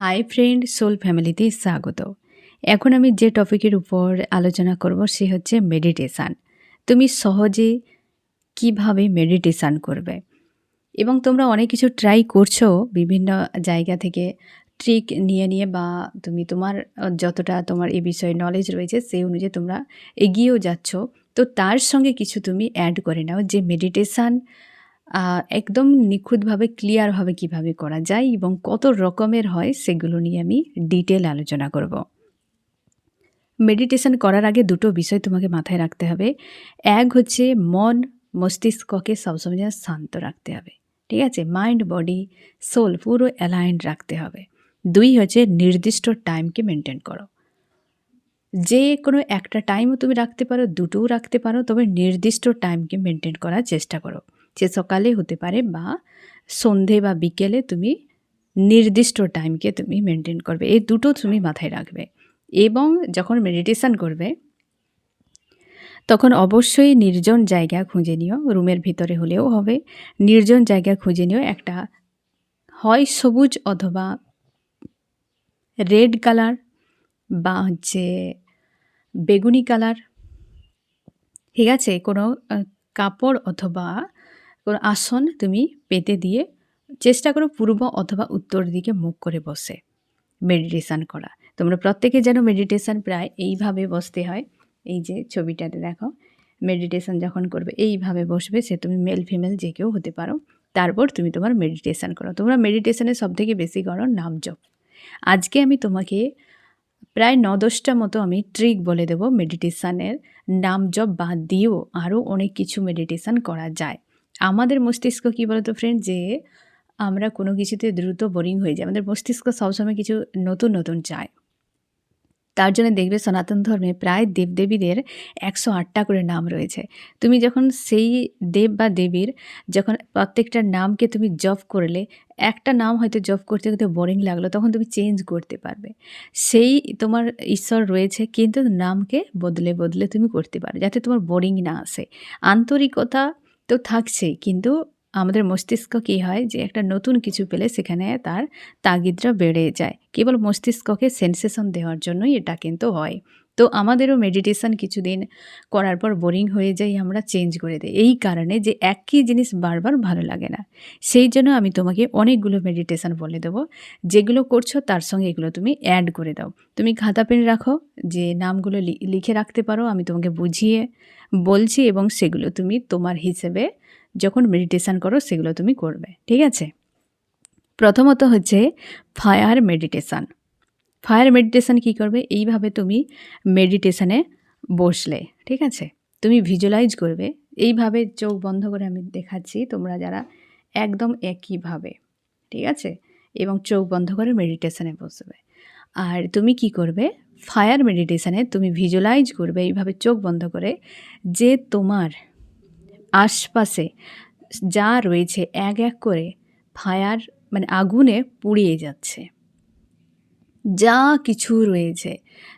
Hi friend soul ফ্যামিলিতে স্বাগত। এখন আমি যে টপিকের উপর আলোচনা করব সে হচ্ছে মেডিটেশান তুমি সহজে কীভাবে মেডিটেশান করবে? এবং তোমরা অনেক কিছু ট্রাই করছ বিভিন্ন জায়গা থেকে ট্রিক নিয়ে নিয়ে বা তুমি তোমার যতটা তোমার এ বিষয়ে নলেজ রয়েছে সেই অনুযায়ী তোমরা এগিয়েও যাচ্ছ। তো তার সঙ্গে কিছু তুমি অ্যাড করে নাও যে মেডিটেশান একদম নিখুঁতভাবে, ক্লিয়ারভাবে কীভাবে করা যায় এবং কত রকমের হয় সেগুলো নিয়ে আমি ডিটেল আলোচনা করব। মেডিটেশন করার আগে দুটো বিষয় তোমাকে মাথায় রাখতে হবে। এক হচ্ছে মন মস্তিষ্ককে সবসময় শান্ত রাখতে হবে, ঠিক আছে? মাইন্ড বডি সোল পুরো অ্যালাইন্ড রাখতে হবে। দুই হচ্ছে নির্দিষ্ট টাইমকে মেনটেন করো। যে কোনো একটা টাইমও তুমি রাখতে পারো, দুটোও রাখতে পারো, তবে নির্দিষ্ট টাইমকে মেনটেন করার চেষ্টা করো। সে সকালে হতে পারে বা সন্ধে বা বিকেলে তুমি নির্দিষ্ট টাইমকে তুমি মেনটেন করবে। এই দুটো তুমি মাথায় রাখবে এবং যখন মেডিটেশান করবে, তখন অবশ্যই নির্জন জায়গা খুঁজে নিও। রুমের ভিতরে হলেও হবে। নির্জন জায়গা খুঁজে নিও। একটা হয় সবুজ অথবা রেড কালার বা হচ্ছে বেগুনি কালার ঠিক আছে? কোনো কাপড় অথবা কোনো আসন তুমি পেতে দিয়ে চেষ্টা করো পূর্ব অথবা উত্তর দিকে মুখ করে বসে মেডিটেশান করা। তোমরা প্রত্যেকে যেন মেডিটেশান প্রায় এইভাবে বসতে হয়। এই যে ছবিটাতে দেখো মেডিটেশান যখন করবে এইভাবে বসবে সে তুমি মেল ফিমেল যে কেউ হতে পারো। তারপর তুমি তোমার মেডিটেশান করো। তোমরা মেডিটেশানের সব থেকে বেশি করো নাম জপ। আজকে আমি তোমাকে প্রায় ন দশটা মতো আমি ট্রিক বলে দেব মেডিটেশানের নাম জপ বাদ দিয়েও আরও অনেক কিছু মেডিটেশান করা যায়। আমাদের মস্তিষ্ক কী বলতো ফ্রেন্ড যে আমরা কোনো কিছুতে দ্রুত বোরিং হয়ে যাই। আমাদের মস্তিষ্ক সবসময় কিছু নতুন নতুন চায়। তার জন্য দেখবে সনাতন ধর্মে প্রায় দেবদেবীদের একশো আটটা করে নাম রয়েছে। তুমি যখন সেই দেব বা দেবীর যখন প্রত্যেকটা নামকে তুমি জপ করলে, একটা নাম হয়তো জপ করতে করতে বোরিং লাগল, তখন তুমি চেঞ্জ করতে পারবে। সেই তোমার ঈশ্বর রয়েছে, কিন্তু নামকে বদলে বদলে তুমি করতে পারো, যাতে তোমার বোরিং না আসে। আন্তরিকতা তো থাকছেই। কিন্তু আমাদের মস্তিষ্ক কি হয় যে, একটা নতুন কিছু পেলে সেখানে তার তাগিদরা বেড়ে যায়। কেবল মস্তিষ্ককে সেন্সেশন দেওয়ার জন্যই এটা কিন্তু হয়। তো আমাদেরও মেডিটেশন কিছুদিন করার পর বোরিং হয়ে যাই, আমরা চেঞ্জ করে দিই। এই কারণে যে একই জিনিস বারবার ভালো লাগে না। সেই জন্য আমি তোমাকে অনেকগুলো মেডিটেশন বলে দেবো। যেগুলো করছ, তার সঙ্গে এগুলো তুমি অ্যাড করে দাও। তুমি খাতা পেন রাখো, যে নামগুলো লিখে রাখতে পারো, আমি তোমাকে বুঝিয়ে বলছি এবং সেগুলো তুমি তোমার হিসেবে যখন মেডিটেশান করো, সেগুলো তুমি করবে। ঠিক আছে? প্রথমত হচ্ছে ফায়ার মেডিটেশান ফায়ার মেডিটেশান কী করবে? এইভাবে তুমি মেডিটেশানে বসলে, ঠিক আছে? তুমি ভিজুয়ালাইজ করবে। এইভাবে চোখ বন্ধ করে আমি দেখাচ্ছি তোমরা যারা একদম একইভাবে, ঠিক আছে? এবং চোখ বন্ধ করে মেডিটেশানে বসবে। আর তুমি কি করবে? ফায়ার মেডিটেশানে তুমি ভিজুয়ালাইজ করবে, এইভাবে চোখ বন্ধ করে যে তোমার আশপাশে যা রয়েছে, এক এক করে ফায়ার মানে আগুনে পুড়িয়ে যাচ্ছে। যা কিছু রয়েছে।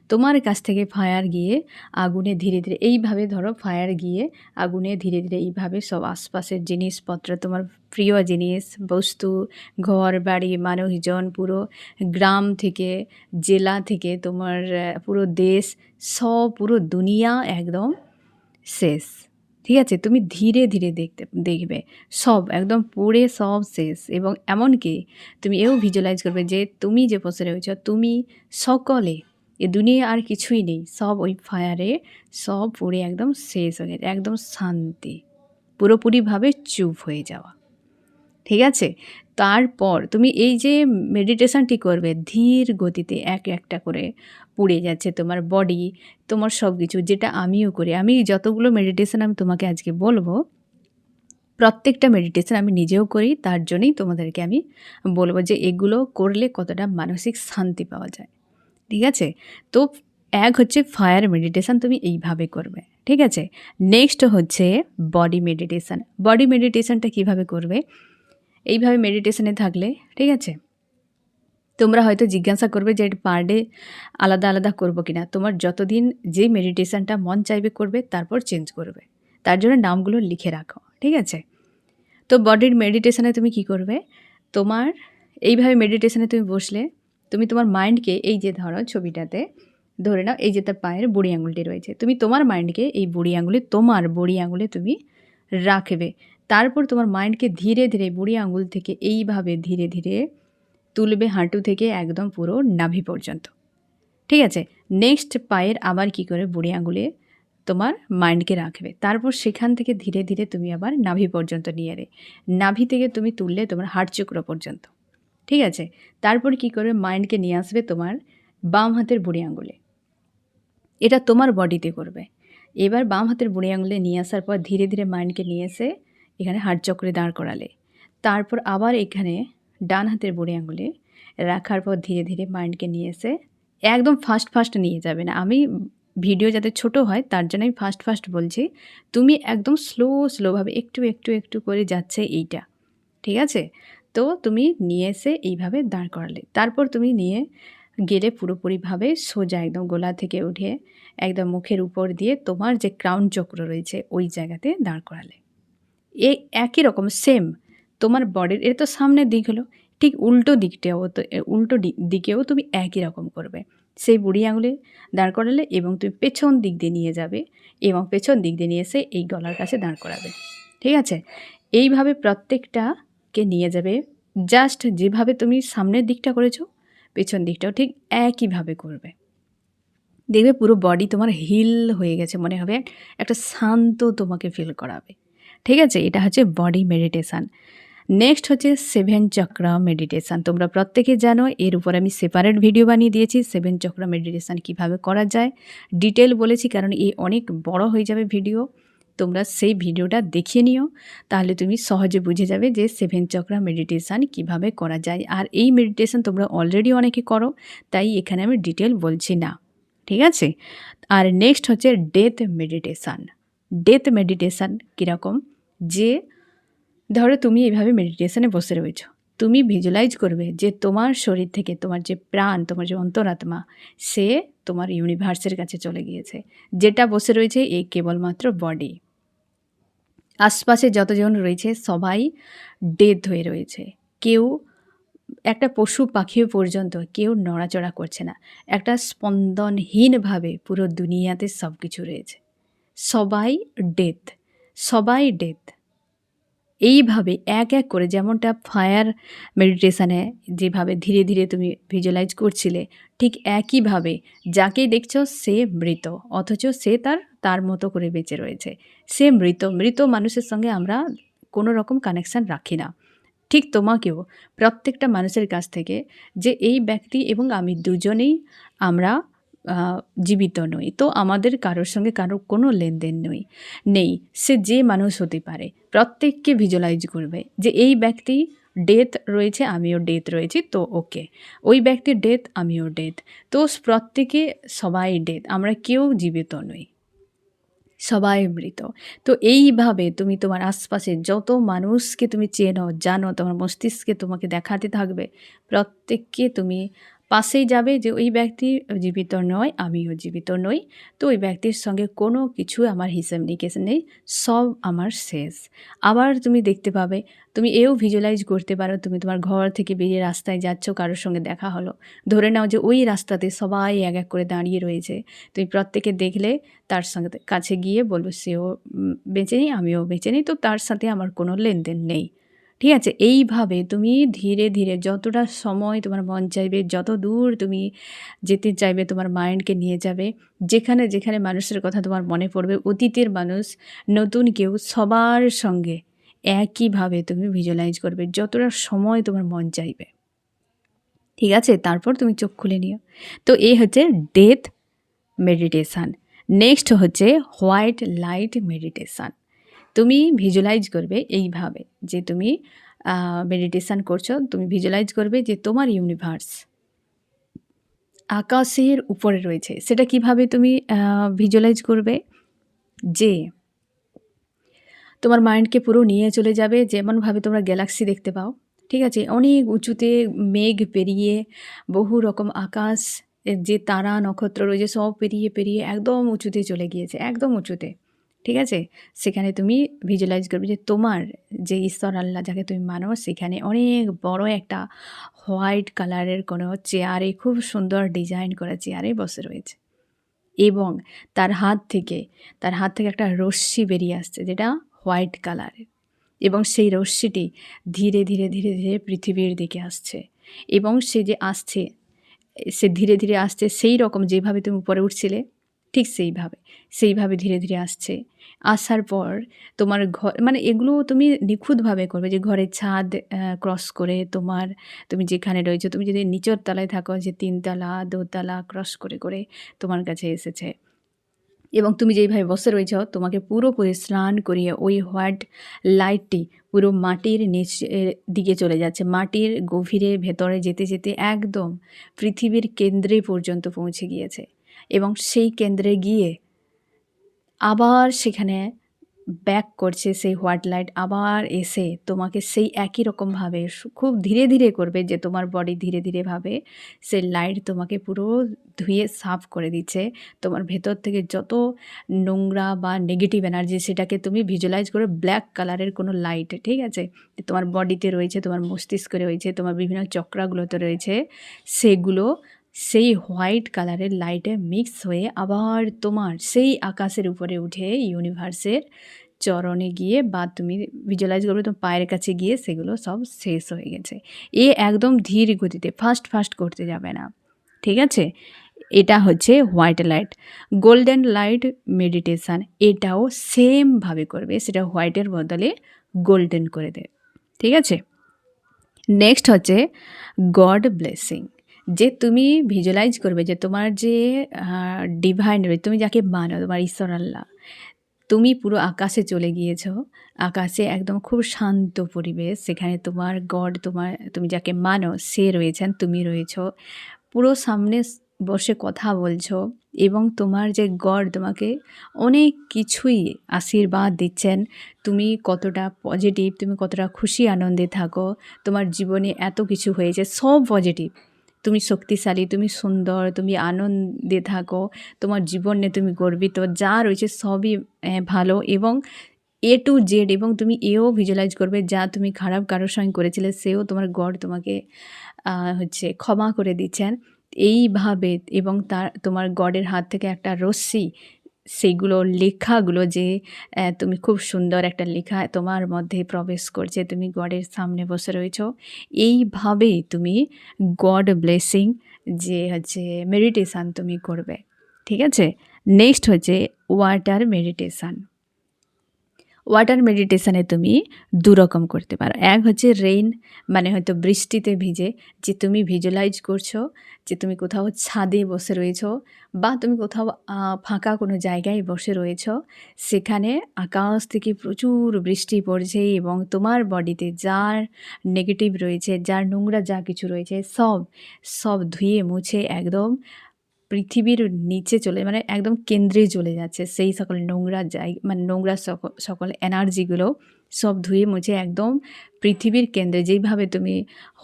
তোমার কাছ থেকে ফায়ার গিয়ে আগুনে ধীরে ধীরে, এইভাবে ধরো ফায়ার গিয়ে আগুনে ধীরে ধীরে, এইভাবে সব আশপাশের জিনিসপত্র, তোমার প্রিয় জিনিস, বস্তু, ঘর, বাড়ি, মানুষজন, পুরো গ্রাম থেকে, জেলা থেকে, তোমার পুরো দেশ, সব, পুরো দুনিয়া একদম শেষ। ঠিক আছে? তুমি ধীরে ধীরে দেখতে, দেখবে। সব, একদম পড়ে সব শেষ। এবং এমনকি তুমি এও ভিজুয়ালাইজ করবে যে তুমি যে বসে রয়েছ তুমি সকলে, এ দুনিয়া আর কিছুই নেই। সব ওই ফায়ারে সব পড়ে একদম শেষ হয়ে গেছে, একদম শান্তি। পুরোপুরিভাবে চুপ হয়ে যাওয়া। ঠিক আছে? তারপর তুমি এই যে মেডিটেশনটি করবে, ধীর গতিতে এক একটা করে পুড়ে যাচ্ছে তোমার বডি তোমার সব কিছু যেটা আমিও করি। আমি যতগুলো মেডিটেশন আমি তোমাকে আজকে বলব, প্রত্যেকটা মেডিটেশন আমি নিজেও করি, তার জন্যই তোমাদেরকে আমি বলব যে এগুলো করলে কতটা মানসিক শান্তি পাওয়া যায়। ঠিক আছে? তো এক হচ্ছে ফায়ার মেডিটেশন তুমি এইভাবে করবে। ঠিক আছে? নেক্সট হচ্ছে বডি মেডিটেশন বডি মেডিটেশানটা কীভাবে করবে? এইভাবে মেডিটেশানে থাকলে, ঠিক আছে? তোমরা হয়তো জিজ্ঞাসা করবে যে পার ডে আলাদা আলাদা করব কিনা। তোমার যতদিন যে মেডিটেশনটা মন চাইবে করবে, তারপর চেঞ্জ করবে। তার জন্য নামগুলো লিখে রাখো, ঠিক আছে? তো বডির মেডিটেশনে তুমি কি করবে? তোমার এইভাবে মেডিটেশনে তুমি বসলে, তুমি তোমার মাইন্ডকে এই যে ধরো ছবিটাতে, ধরে নাও এই যে তার পায়ের বুড়ি আঙুলটি রয়েছে, তুমি তোমার মাইন্ডকে এই বুড়ি আঙুলে, তোমার বুড়ি আঙুলে তুমি রাখবে। তারপর তোমার মাইন্ডকে ধীরে ধীরে, বুড়ি আঙুল থেকে এইভাবে ধীরে ধীরে তুলবে হাঁটু থেকে একদম পুরো নাভি পর্যন্ত। ঠিক আছে নেক্সট পায়ের আবার কি করে বুড়ি আঙুলে তোমার মাইন্ডকে রাখবে। তারপর সেখান থেকে ধীরে ধীরে তুমি আবার নাভি পর্যন্ত নিয়ে এলে। নাভি থেকে তুমি তুললে তোমার হাড় চক্র পর্যন্ত। ঠিক আছে, তারপর কি করে মাইন্ডকে নিয়ে আসবে তোমার বাম হাতের বুড়ি আঙুলে। এটা তোমার বডিতে করবে। এবার বাম হাতের বুড়ি আঙুলে নিয়ে আসার পর ধীরে ধীরে মাইন্ডকে নিয়ে এসে এখানে হাড় চক্রে দাঁড় করালে। তারপর আবার এখানে ডান হাতের বুড়ি আঙুলে রাখার পর ধীরে ধীরে মাইন্ডকে নিয়ে এসে একদম ফাস্ট ফাস্ট নিয়ে যাবে না। আমি ভিডিও যাতে ছোট হয়, তার জন্য আমি ফাস্ট ফাস্ট বলছি, তুমি একদম স্লো, স্লোভাবে একটু একটু একটু করে যাচ্ছে এইটা, ঠিক আছে? তো তুমি নিয়ে এসে এইভাবে দাঁড় করালে। তারপর তুমি নিয়ে গেলে পুরোপুরিভাবে সোজা একদম গোলা থেকে উঠে একদম মুখের উপর দিয়ে তোমার যে ক্রাউন চক্র রয়েছে, ওই জায়গাতে দাঁড় করালে। এ একই রকম সেম তোমার বডির এটা তো সামনের দিক হলো, ঠিক উল্টো দিকটাও তো উল্টো দিকেও তুমি একই রকম করবে। সেই বুড়ি আঙুলে দাঁড় করালে এবং তুমি পেছন দিক দিয়ে নিয়ে যাবে এবং পেছন দিক দিয়ে নিয়ে এসে এই গলার কাছে দাঁড় করাবে। ঠিক আছে? এইভাবে প্রত্যেকটাকে নিয়ে যাবে। জাস্ট যেভাবে তুমি সামনের দিকটা করেছ, পেছন দিকটাও ঠিক একইভাবে করবে। দেখবে পুরো বডি তোমার হিল হয়ে গেছে মনে হবে, একটা শান্ত তোমাকে ফিল করাবে। ঠিক আছে? এটা হচ্ছে বডি মেডিটেশান নেক্সট হচ্ছে সেভেন চক্র মেডিটেশান তোমরা প্রত্যেকে জানো, এর উপর আমি সেপারেট ভিডিও বানিয়ে দিয়েছি সেভেন চক্র মেডিটেশান কীভাবে করা যায়। ডিটেল বলেছি কারণ এই অনেক বড় হয়ে যাবে ভিডিও তোমরা সেই ভিডিওটা দেখিয়ে নিও, তাহলে তুমি সহজে বুঝে যাবে যে সেভেন চক্রা মেডিটেশান কীভাবে করা যায়। আর এই মেডিটেশান তোমরা অলরেডি অনেকে করো, তাই এখানে আমি ডিটেল বলছি না। ঠিক আছে? আর নেক্সট হচ্ছে ডেথ মেডিটেশান ডেথ মেডিটেশান কীরকম? যে ধরো তুমি এইভাবে মেডিটেশনে বসে রয়েছ। তুমি ভিজুয়ালাইজ করবে যে তোমার শরীর থেকে তোমার যে প্রাণ, তোমার যে অন্তরাত্মা, সে তোমার ইউনিভার্সের কাছে চলে গিয়েছে। যেটা বসে রয়েছে এই কেবলমাত্র বডি আশপাশে যতজন রয়েছে সবাই ডেথ হয়ে রয়েছে। কেউ একটা পশু পাখিও পর্যন্ত কেউ নড়াচড়া করছে না। একটা স্পন্দনহীনভাবে পুরো দুনিয়াতে সব কিছু রয়েছে। সবাই ডেথ সবাই ডেথ এইভাবে এক এক করে যেমনটা ফায়ার মেডিটেশানে যেভাবে ধীরে ধীরে তুমি ভিজুয়ালাইজ করছিলে, ঠিক একইভাবে যাকেই দেখছ সে মৃত, অথচ সে তার তার মতো করে বেঁচে রয়েছে। সে মৃত মৃত মানুষের সঙ্গে আমরা কোনো রকম কানেকশান রাখি না। ঠিক তোমাকেও, প্রত্যেকটা মানুষের কাছ থেকে যে এই ব্যক্তি এবং আমি দুজনেই আমরা জীবিত নই। তো আমাদের কারোর সঙ্গে কারোর কোনো লেনদেন নই। নেই। সে যে মানুষ হতে পারে। প্রত্যেককে ভিজুয়ালাইজ করবে যে এই ব্যক্তি ডেথ রয়েছে, আমিও ডেথ রয়েছি, তো ওকে ওই ব্যক্তির ডেথ আমিও ডেথ তো প্রত্যেকে সবাই ডেথ আমরা কেউ জীবিত নই। সবাই মৃত। তো এইভাবে তুমি তোমার আশপাশে যত মানুষকে তুমি চেনো, জানো, তোমার মস্তিষ্কে তোমাকে দেখাতে থাকবে, প্রত্যেককে তুমি পাশেই যাবে যে ওই ব্যক্তি জীবিত নয়, আমিও জীবিত নই। তো ওই ব্যক্তির সঙ্গে কোনো কিছু আমার হিসেব নিকেশ নেই, সব আমার শেষ। আবার তুমি দেখতে পাবে, তুমি এও ভিজুয়ালাইজ করতে পারো, তুমি তোমার ঘর থেকে বেরিয়ে রাস্তায় যাচ্ছ, কারোর সঙ্গে দেখা হলো। ধরে নাও যে ওই রাস্তাতে সবাই এক এক করে দাঁড়িয়ে রয়েছে। তুমি প্রত্যেকে দেখলে তার সঙ্গে কাছে গিয়ে বলব, সেও বেঁচে নেই, আমিও বেঁচে নিই। তো তার সাথে আমার কোনো লেনদেন নেই। ঠিক আছে, এইভাবে তুমি ধীরে ধীরে যতটা সময় তোমার মন চাইবে, যত দূর তুমি যেতে চাইবে তোমার মাইন্ডকে নিয়ে যাবে, যেখানে যেখানে মানুষের কথা তোমার মনে পড়বে, অতীতের মানুষ, নতুন কেউ, সবার সঙ্গে একইভাবে তুমি ভিজুয়ালাইজ করবে যতটা সময় তোমার মন চাইবে। ঠিক আছে, তারপর তুমি চোখ খুলে নিও। তো এই হচ্ছে ডেথ মেডিটেশান নেক্সট হচ্ছে হোয়াইট লাইট মেডিটেশান তুমি ভিজুয়ালাইজ করবে এইভাবে যে তুমি মেডিটেশান করছ, তুমি ভিজুয়ালাইজ করবে যে তোমার ইউনিভার্স আকাশের উপরে রয়েছে। সেটা কীভাবে তুমি ভিজুয়ালাইজ করবে? যে তোমার মাইন্ডকে পুরো নিয়ে চলে যাবে, যেমনভাবে তোমরা গ্যালাক্সি দেখতে পাও, ঠিক আছে? অনেক উঁচুতে মেঘ পেরিয়ে বহু রকম আকাশ যে তারা, নক্ষত্র রয়েছে, সব পেরিয়ে পেরিয়ে একদম উঁচুতে চলে গিয়েছে, একদম উঁচুতে। ঠিক আছে? সেখানে তুমি ভিজুয়ালাইজ করবে যে তোমার যে ঈশ্বর আল্লাহ যাকে তুমি মানো, সেখানে অনেক বড় একটা হোয়াইট কালারের কোনো চেয়ারে খুব সুন্দর ডিজাইন করা চেয়ারে বসে রয়েছে। এবং তার হাত থেকে, তার হাত থেকে একটা রশ্মি বেরিয়ে আসছে যেটা হোয়াইট কালারের এবং সেই রশ্মিটি ধীরে ধীরে ধীরে ধীরে পৃথিবীর দিকে আসছে। এবং সে যে আসছে, সে ধীরে ধীরে আসছে সেই রকম যেভাবে তুমি উপরে উঠছিলে ঠিক সেইভাবে সেইভাবে ধীরে ধীরে আসছে। আসার পর তোমার ঘর মানে এগুলো তুমি নিখুঁতভাবে করবে যে ঘরের ছাদ ক্রস করে তোমার, তুমি যেখানে রয়েছো, তুমি যদি নিচর তলায় থাকো যে তিনতলা, দোতলা ক্রস করে করে তোমার কাছে এসেছে। এবং তুমি যেইভাবে বসে রয়েছ, তোমাকে পুরোপুরি স্নান করিয়ে ওই হোয়াইট লাইটটি পুরো মাটির নিচে দিকে চলে যাচ্ছে। মাটির গভীরে ভেতরে যেতে যেতে একদম পৃথিবীর কেন্দ্রে পর্যন্ত পৌঁছে গিয়েছে। এবং সেই কেন্দ্রে গিয়ে আবার সেখানে ব্যাক করছে সেই হোয়াইট লাইট আবার এসে তোমাকে সেই একই রকমভাবে খুব ধীরে ধীরে করবে যে তোমার বডি ধীরে ধীরেভাবে সেই লাইট তোমাকে পুরো ধুয়ে সাফ করে দিচ্ছে। তোমার ভেতর থেকে যত নোংরা বা নেগেটিভ এনার্জি সেটাকে তুমি ভিজুয়ালাইজ করে ব্ল্যাক কালারের কোনো লাইট ঠিক আছে? তোমার বডিতে রয়েছে, তোমার মস্তিষ্কে রয়েছে, তোমার বিভিন্ন চক্রাগুলোতে রয়েছে, সেগুলো সেই হোয়াইট কালারের লাইটে মিক্স হয়ে আবার তোমার সেই আকাশের উপরে উঠে ইউনিভার্সের চরণে গিয়ে বা তুমি ভিজুয়ালাইজ করবে তোমার পায়ের কাছে গিয়ে সেগুলো সব শেষ হয়ে গেছে। এ একদম ধীর গতিতে ফাস্ট ফাস্ট করতে যাবে না। ঠিক আছে? এটা হচ্ছে white light. Golden light meditation, এটাও সেমভাবে করবে, সেটা হোয়াইটের বদলে গোল্ডেন করে দেবে। ঠিক আছে? নেক্সট হচ্ছে গড ব্লেসিং। যে তুমি ভিজুয়ালাইজ করবে যে তোমার যে ডিভাইন রয়েছে তুমি যাকে মানো, তোমার ঈশ্বর আল্লাহ, তুমি পুরো আকাশে চলে গিয়েছ। আকাশে একদম খুব শান্ত পরিবেশ, সেখানে তোমার গড, তোমার, তুমি যাকে মানো, সে রয়েছেন, তুমি রয়েছ। পুরো সামনে বসে কথা বলছো এবং তোমার যে গড তোমাকে অনেক কিছুই আশীর্বাদ দিচ্ছেন। তুমি কতটা পজিটিভ তুমি কতটা খুশি, আনন্দে থাকো। তোমার জীবনে এত কিছু হয়েছে, সব পজিটিভ তুমি শক্তিশালী, তুমি সুন্দর, তুমি আনন্দে থাকো, তোমার জীবনে তুমি গর্বিত, যা রয়েছে সবই ভালো এবং এ টু জেড এবং তুমি এও ভিজুয়ালাইজ করবে, যা তুমি খারাপ কারোর সঙ্গে করেছিলে, সেও তোমার গড তোমাকে হচ্ছে ক্ষমা করে দিচ্ছেন। এইভাবে এবং তার, তোমার গডের হাত থেকে একটা রশ্মি সেইগুলো লেখাগুলো যে তুমি খুব সুন্দর একটা লেখা তোমার মধ্যে প্রবেশ করছে, তুমি গডের সামনে বসে রয়েছ। এইভাবেই তুমি গড ব্লেসিং যে হচ্ছে মেডিটেশান তুমি করবে। ঠিক আছে? নেক্সট হচ্ছে ওয়াটার মেডিটেশান। ওয়াটার মেডিটেশানে তুমি দুরকম করতে পারো। এক হচ্ছে রেইন মানে হয়তো বৃষ্টিতে ভিজে, যে তুমি ভিজুয়ালাইজ করছ, যে তুমি কোথাও ছাদে বসে রয়েছ বা তুমি কোথাও ফাঁকা কোনো জায়গায় বসে রয়েছ, সেখানে আকাশ থেকে প্রচুর বৃষ্টি পড়ছে এবং তোমার বডিতে যার নেগেটিভ রয়েছে, যার নোংরা যা কিছু রয়েছে, সব সব ধুয়ে মুছে একদম পৃথিবীর নিচে চলে মানে একদম কেন্দ্রে চলে যাচ্ছে। সেই সকল নোংরা জায়গা মানে নোংরা সকল এনার্জিগুলো সব ধুয়ে মুছে একদম পৃথিবীর কেন্দ্রে। যেইভাবে তুমি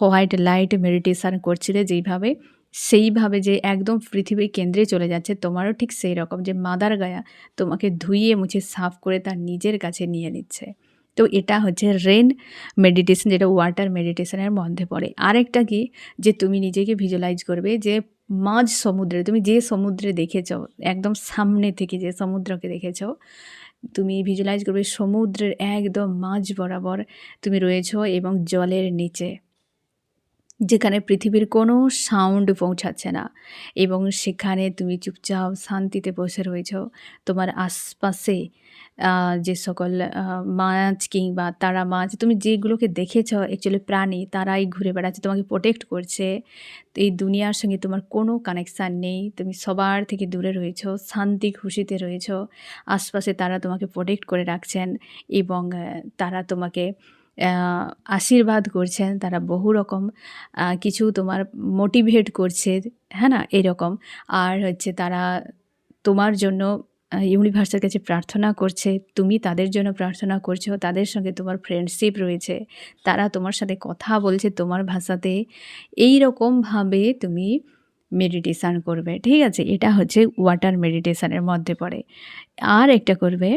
হোয়াইট লাইট মেডিটেশান করছিলে, যেইভাবে, সেইভাবে যে একদম পৃথিবীর কেন্দ্রে চলে যাচ্ছে, তোমারও ঠিক সেই রকম যে মাদার গায়া তোমাকে ধুইয়ে মুছে, সাফ করে তার নিজের কাছে নিয়ে নিচ্ছে। তো এটা হচ্ছে রেন মেডিটেশন, যেটা ওয়াটার মেডিটেশনের মধ্যে পড়ে। আরেকটা কি? যে তুমি নিজেকে ভিজুয়ালাইজ করবে যে মাঝ সমুদ্রে, তুমি যে সমুদ্রে দেখেছ, একদম সামনে থেকে যে সমুদ্রকে দেখেছ, তুমি ভিজুয়ালাইজ করবে সমুদ্রের একদম মাঝ বরাবর তুমি রয়েছ এবং জলের নিচে। যেখানে পৃথিবীর কোনো সাউন্ড পৌঁছাচ্ছে না। এবং সেখানে তুমি চুপচাপ শান্তিতে বসে রয়েছ। তোমার আশপাশে যে সকল মাছ কিংবা তারা মাছ, তুমি যেগুলোকে দেখেছ অ্যাকচুয়ালি প্রাণী, তারাই ঘুরে বেড়াচ্ছে, তোমাকে প্রোটেক্ট করছে। তো এই দুনিয়ার সঙ্গে তোমার কোনো কানেকশান নেই। তুমি সবার থেকে দূরে রয়েছ, শান্তি, খুশিতে রয়েছ। আশপাশে তারা তোমাকে প্রোটেক্ট করে রাখছেন এবং তারা তোমাকে আশীর্বাদ করছেন, তারা বহু রকম কিছু তোমার মোটিভেট করছে হ্যাঁ না? এরকম। আর হচ্ছে তারা তোমার জন্য ইউনিভার্সের কাছে প্রার্থনা করছে, তুমি তাদের জন্য প্রার্থনা করছ, তাদের সঙ্গে তোমার ফ্রেন্ডশিপ রয়েছে, তারা তোমার সাথে কথা বলছে, তোমার ভাষাতে। এই রকমভাবে তুমি মেডিটেশান করবে, ঠিক আছে? এটা হচ্ছে ওয়াটার মেডিটেশানের মধ্যে পড়ে। আর একটা করবে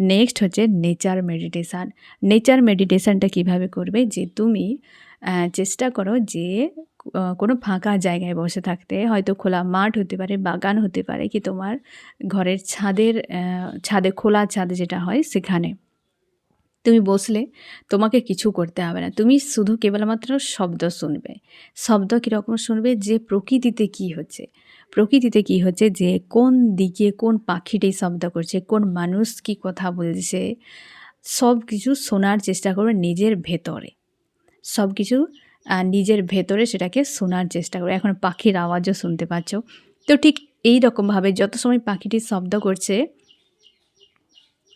নেক্সট হচ্ছে নেচার মেডিটেশান নেচার মেডিটেশানটা কীভাবে করবে? যে তুমি চেষ্টা করো যে কোনো ফাঁকা জায়গায় বসে থাকতে। হয়তো খোলা মাঠ হতে পারে, বাগান হতে পারে কি তোমার ঘরের ছাদের ছাদে, খোলা ছাদে যেটা হয় সেখানে। তুমি বসলে তোমাকে কিছু করতে হবে না। তুমি শুধু কেবলমাত্র শব্দ শুনবে। শব্দ কীরকম শুনবে? যে প্রকৃতিতে কি হচ্ছে। প্রকৃতিতে কি হচ্ছে যে কোন দিকে কোন পাখিটি শব্দ করছে, কোন মানুষ কি কথা বলছে সব কিছু শোনার চেষ্টা করবে নিজের ভেতরে। সব কিছু নিজের ভেতরে সেটাকে শোনার চেষ্টা করবে। এখন পাখির আওয়াজও শুনতে পাচ্ছ। তো ঠিক এই রকমভাবে যত সময় পাখিটি শব্দ করছে,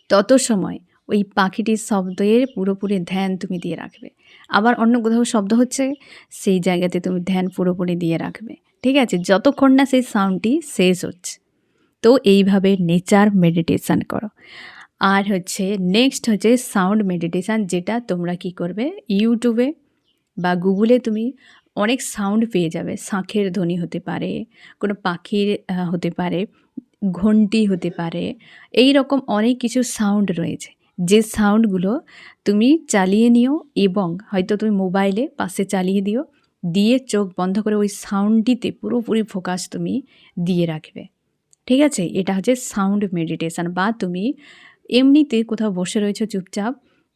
তত সময় ওই পাখিটির শব্দের পুরোপুরি ধ্যান তুমি দিয়ে রাখবে। আবার অন্য কোথাও শব্দ হচ্ছে, সেই জায়গাতে তুমি ধ্যান পুরোপুরি দিয়ে রাখবে। ঠিক আছে? যতক্ষণ না সেই সাউন্ডটি শেষ হচ্ছে। তো এইভাবে নেচার মেডিটেশান করো। আর হচ্ছে নেক্সট হচ্ছে সাউন্ড মেডিটেশান যেটা তোমরা কি করবে? ইউটিউবে বা গুগলে তুমি অনেক সাউন্ড পেয়ে যাবে। শাঁখের ধ্বনি হতে পারে, কোনো পাখির হতে পারে, ঘন্টি হতে পারে এই রকম অনেক কিছু সাউন্ড রয়েছে। যে সাউন্ডগুলো তুমি চালিয়ে নিও এবং হয়তো তুমি মোবাইলে পাশে চালিয়ে দিও। দিয়ে চোখ বন্ধ করে ওই সাউন্ডটিতে পুরোপুরি ফোকাস তুমি দিয়ে রাখবে। ঠিক আছে? এটা হচ্ছে সাউন্ড মেডিটেশান বা তুমি এমনিতে কোথাও বসে রয়েছো চুপচাপ,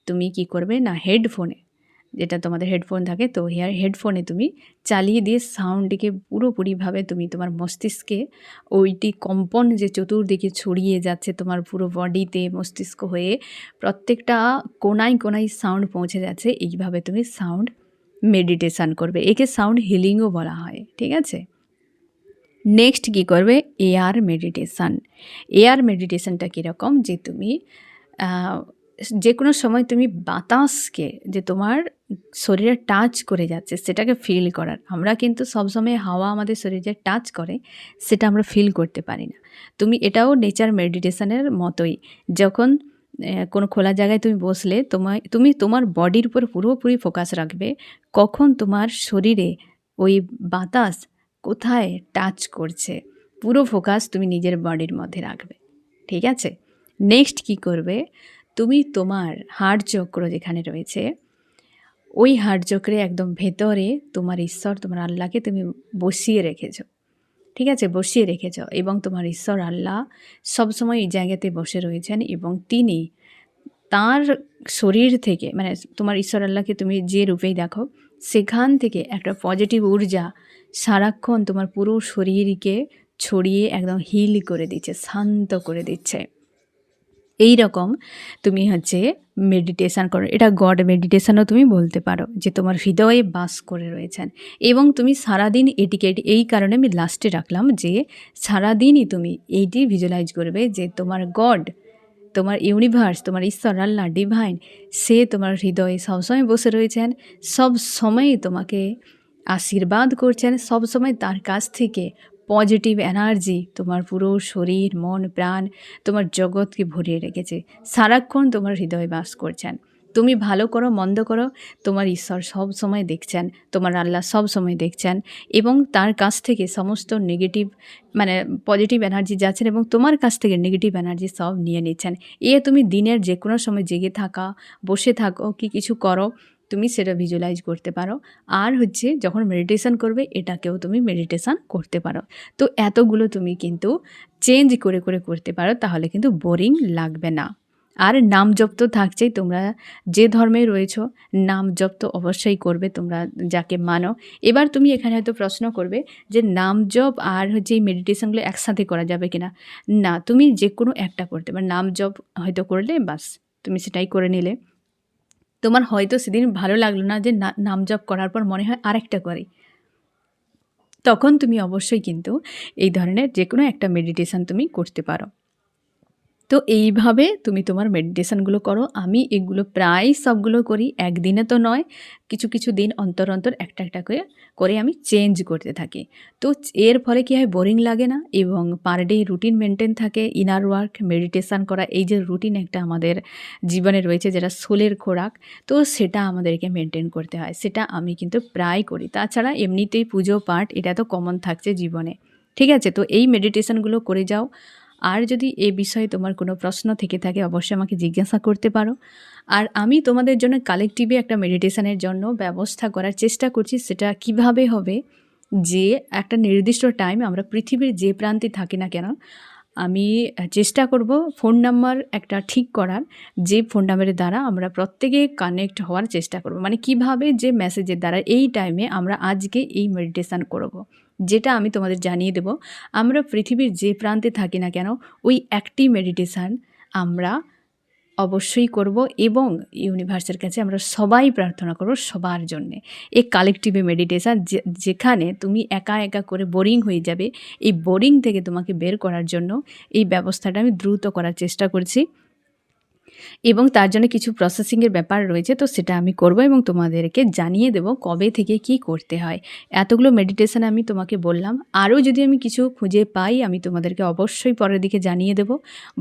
তুমি কি করবে না হেডফোনে যেটা তোমাদের হেডফোন থাকে, তো হেয়ার হেডফোনে তুমি চালিয়ে দিয়ে সাউন্ডটিকে পুরোপুরিভাবে তুমি তোমার মস্তিষ্কে ওইটি কম্পন যে চতুর্দিকে ছড়িয়ে যাচ্ছে তোমার পুরো বডিতে মস্তিষ্ক হয়ে প্রত্যেকটা কোনায় কোনায় সাউন্ড পৌঁছে যাচ্ছে, এইভাবে তুমি সাউন্ড মেডিটেশান করবে। একে সাউন্ড হিলিংও বলা হয়, ঠিক আছে? নেক্সট কী করবে? এয়ার মেডিটেশান এয়ার মেডিটেশানটা কীরকম যে তুমি যে কোনো সময় তুমি বাতাসকে, যে তোমার শরীরে টাচ করে যাচ্ছে, সেটাকে ফিল করার। আমরা কিন্তু সবসময় হাওয়া আমাদের শরীরে টাচ করে, সেটা আমরা ফিল করতে পারি না। তুমি এটাও নেচার মেডিটেশনের মতোই। যখন কোনো খোলা জায়গায় তুমি বসলে তোমার তুমি তোমার বডির উপর পুরোপুরি ফোকাস রাখবে। কখন তোমার শরীরে ওই বাতাস কোথায় টাচ করছে, পুরো ফোকাস তুমি নিজের বডির মধ্যে রাখবে। ঠিক আছে? নেক্সট কি করবে? তুমি তোমার হাড় চক্র যেখানে রয়েছে, ওই হাড় চক্রে একদম ভেতরে তোমার ঈশ্বর, তোমার আল্লাহকে তুমি বসিয়ে রেখেছো। ঠিক আছে, বসিয়ে রেখেছ এবং তোমার ঈশ্বর আল্লাহ সবসময় এই জায়গাতে বসে রয়েছেন এবং তিনি তার শরীর থেকে মানে তোমার ঈশ্বর আল্লাহকে তুমি যে রূপেই দেখো, সেখান থেকে একটা পজিটিভ ঊর্জা, সারাক্ষণ তোমার পুরো শরীরকে ছড়িয়ে একদম হিল করে দিচ্ছে, শান্ত করে দিচ্ছে। এই রকম তুমি হচ্ছে মেডিটেশান করো। এটা গড মেডিটেশানও তুমি বলতে পারো যে তোমার হৃদয়ে বাস করে রয়েছেন। এবং তুমি সারাদিন এটিকে এই কারণে আমি লাস্টে রাখলাম যে সারাদিনই তুমি এইটি ভিজুয়ালাইজ করবে যে তোমার গড তোমার ইউনিভার্স তোমার ঈশ্বর, আল্লাহ ডিভাইন সে তোমার হৃদয়ে সবসময় বসে রয়েছেন। সব সময়ই তোমাকে আশীর্বাদ করছেন। সবসময় তার কাছ থেকে পজিটিভ এনার্জি তোমার পুরো শরীর, মন, প্রাণ তোমার জগৎকে ভরিয়ে রেখেছে। সারাক্ষণ তোমার হৃদয়ে বাস করছেন। তুমি ভালো করো, মন্দ করো, তোমার ঈশ্বর সব সময় দেখছেন, তোমার আল্লাহ সব সময় দেখছেন এবং তার কাছ থেকে সমস্ত নেগেটিভ মানে পজিটিভ এনার্জি যাচ্ছেন এবং তোমার কাছ থেকে নেগেটিভ এনার্জি সব নিয়ে নিচ্ছেন। এ তুমি দিনের যে কোনো সময় জেগে থাকা, বসে থাকো, কি কিছু করো তুমি সেটা ভিজুয়ালাইজ করতে পারো। আর হচ্ছে যখন মেডিটেশন করবে, এটাকেও তুমি মেডিটেশন করতে পারো। তো এতগুলো তুমি কিন্তু চেঞ্জ করে করে করতে পারো, তাহলে কিন্তু বোরিং লাগবে না। আর নাম জপ তো থাকছেই, তোমরা যে ধর্মে রয়েছো নাম জপ তো অবশ্যই করবে, তোমরা যাকে মানো। এবার তুমি এখানে হয়তো প্রশ্ন করবে যে নাম জপ আর হচ্ছে এই মেডিটেশনগুলো একসাথে করা যাবে কিনা? না, তুমি যে কোনো একটা করতে পারো। নাম জপ হয়তো করলে, বাস, তুমি সেটাই করে নিলে। তোমার হয়তো সেদিন ভালো লাগল না যে নাম জপ করার পর মনে হয় আরেকটা করি। তখন তুমি অবশ্যই কিন্তু এই ধরনের যে কোনো একটা মেডিটেশান তুমি করতে পারো। তো এইভাবে তুমি তোমার মেডিটেশানগুলো করো। আমি এগুলো প্রায় সবগুলো করি, একদিনে তো নয়, কিছু কিছু দিন অন্তর অন্তর একটা একটা করে করে আমি চেঞ্জ করতে থাকি। তো এর ফলে কী হয় বোরিং লাগে না এবং পার ডে রুটিন মেনটেন থাকে ইনার ওয়ার্ক মেডিটেশান করা, এই যে রুটিন একটা আমাদের জীবনে রয়েছে যেটা সোলের খোরাক, তো সেটা আমাদেরকে মেনটেন করতে হয়। সেটা আমি কিন্তু প্রায় করি। তাছাড়া এমনিতেই পুজো, পাঠ এটা তো কমন থাকছে জীবনে। ঠিক আছে? তো এই মেডিটেশানগুলো করে যাও। আর যদি এ বিষয়ে তোমার কোনো প্রশ্ন থেকে থাকে, অবশ্যই আমাকে জিজ্ঞাসা করতে পারো। আর আমি তোমাদের জন্য কালেকটিভে একটা মেডিটেশনের জন্য ব্যবস্থা করার চেষ্টা করছি, সেটা কীভাবে হবে? যে একটা নির্দিষ্ট টাইম আমরা পৃথিবীর যে প্রান্তে থাকি না কেন, আমি চেষ্টা করব ফোন নাম্বার একটা ঠিক করার, যে ফোন নাম্বারের দ্বারা আমরা প্রত্যেকে কানেক্ট হওয়ার চেষ্টা করব। মানে কীভাবে যে মেসেজের দ্বারা এই টাইমে আমরা আজকে এই মেডিটেশান করব। যেটা আমি তোমাদের জানিয়ে দেব, আমরা পৃথিবীর যে প্রান্তে থাকি না কেন, ওই একটি মেডিটেশান আমরা অবশ্যই করব এবং ইউনিভার্সের কাছে আমরা সবাই প্রার্থনা করব সবার জন্যে। এই কালেকটিভে মেডিটেশান যেখানে তুমি একা একা করে বোরিং হয়ে যাবে, এই বোরিং থেকে তোমাকে বের করার জন্য এই ব্যবস্থাটা আমি দ্রুত করার চেষ্টা করছি। এবং তার জন্য কিছু প্রসেসিংয়ের ব্যাপার রয়েছে, তো সেটা আমি করব এবং তোমাদেরকে জানিয়ে দেব কবে থেকে কি করতে হয়। এতগুলো মেডিটেশান আমি তোমাকে বললাম। আরও যদি আমি কিছু খুঁজে পাই, আমি তোমাদেরকে অবশ্যই পরের দিকে জানিয়ে দেব।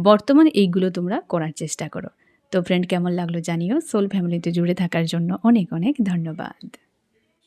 বর্তমান এইগুলো তোমরা করার চেষ্টা করো। তো ফ্রেন্ড কেমন লাগল জানিও। সোল ফ্যামিলিতে জুড়ে থাকার জন্য অনেক অনেক ধন্যবাদ।